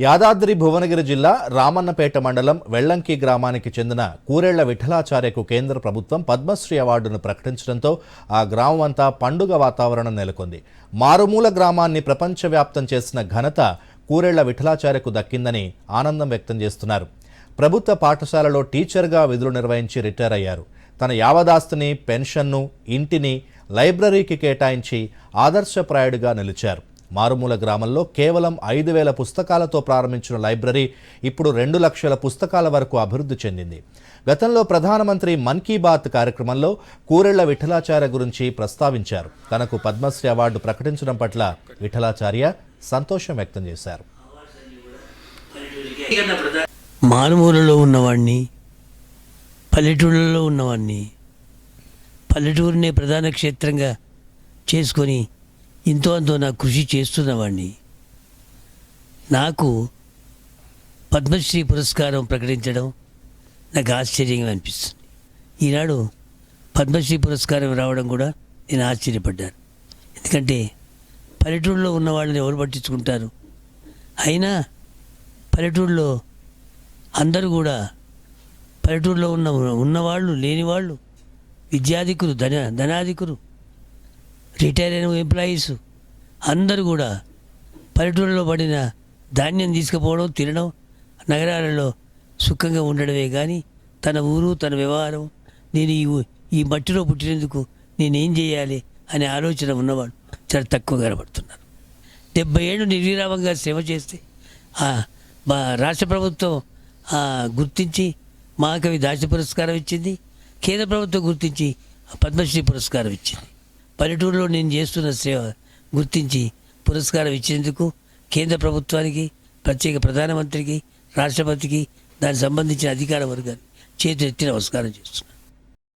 యాదాద్రి భువనగిరి జిల్లా రామన్నపేట మండలం వెళ్ళంకి గ్రామానికి చెందిన కూరేళ్ళ విఠలాచార్యకు కేంద్ర ప్రభుత్వం పద్మశ్రీ అవార్డును ప్రకటించడంతో ఆ గ్రామం అంతా పండుగ వాతావరణం నెలకొంది. మారుమూల గ్రామాన్ని ప్రపంచవ్యాప్తం చేసిన ఘనత కూరేళ్ళ విఠలాచార్యకు దక్కిందని ఆనందం వ్యక్తం చేస్తున్నారు. ప్రభుత్వ పాఠశాలలో టీచర్గా విధులు నిర్వహించి రిటైర్ అయ్యారు. తన యావదాస్తిని పెన్షన్ను ఇంటిని లైబ్రరీకి కేటాయించి ఆదర్శప్రాయుడిగా నిలిచారు. మారుమూల గ్రామంలో కేవలం ఐదు వేల పుస్తకాలతో ప్రారంభించిన లైబ్రరీ ఇప్పుడు రెండు లక్షల పుస్తకాల వరకు అభివృద్ధి చెందింది. గతంలో ప్రధానమంత్రి మన్ కీ బాత్ కార్యక్రమంలో కూరెళ్ళ విఠలాచార్య గురించి ప్రస్తావించారు. తనకు పద్మశ్రీ అవార్డు ప్రకటించడం పట్ల విఠలాచార్య సంతోషం వ్యక్తం చేశారు. మారుమూలలో ఉన్నవాడిని పల్లెటూళ్ళలో ఉన్నవాడిని పల్లెటూరునే ప్రధాన క్షేత్రంగా చేసుకొని ఇంతో అంతో నా కృషి చేస్తున్నవాడిని నాకు పద్మశ్రీ పురస్కారం ప్రకటించడం నాకు ఆశ్చర్యంగా అనిపిస్తుంది. ఈనాడు పద్మశ్రీ పురస్కారం రావడం కూడా నేను ఆశ్చర్యపడ్డాను. ఎందుకంటే పల్లెటూరులో ఉన్న వాళ్ళని ఎవరు పట్టించుకుంటారు? అయినా పల్లెటూరులో అందరూ కూడా పల్లెటూరులో ఉన్న ఉన్నవాళ్ళు లేనివాళ్ళు విద్యాధికులు ధన ధనాధికులు రిటైర్ అయిన ఎంప్లాయీస్ అందరూ కూడా పల్లెటూరులో పడిన ధాన్యం తీసుకుపోవడం తినడం నగరాలలో సుఖంగా ఉండడమే కానీ తన ఊరు తన వ్యవహారం నేను ఈ ఈ మట్టిలో పుట్టినందుకు నేనేం చేయాలి అనే ఆలోచన ఉన్నవాడు చాలా తక్కువ కనబడుతున్నారు డెబ్బై ఏళ్ళు నిర్విరామంగా సేవ చేస్తే మా రాష్ట్ర ప్రభుత్వం గుర్తించి మహాకవి దాశ పురస్కారం ఇచ్చింది కేంద్ర ప్రభుత్వం గుర్తించి పద్మశ్రీ పురస్కారం ఇచ్చింది. పల్లెటూరులో నేను చేస్తున్న సేవ గుర్తించి పురస్కారం ఇచ్చేందుకు కేంద్ర ప్రభుత్వానికి ప్రత్యేక ప్రధానమంత్రికి రాష్ట్రపతికి దానికి సంబంధించిన అధికార వర్గాన్ని చేతులెత్తి నమస్కారం చేస్తున్నాను.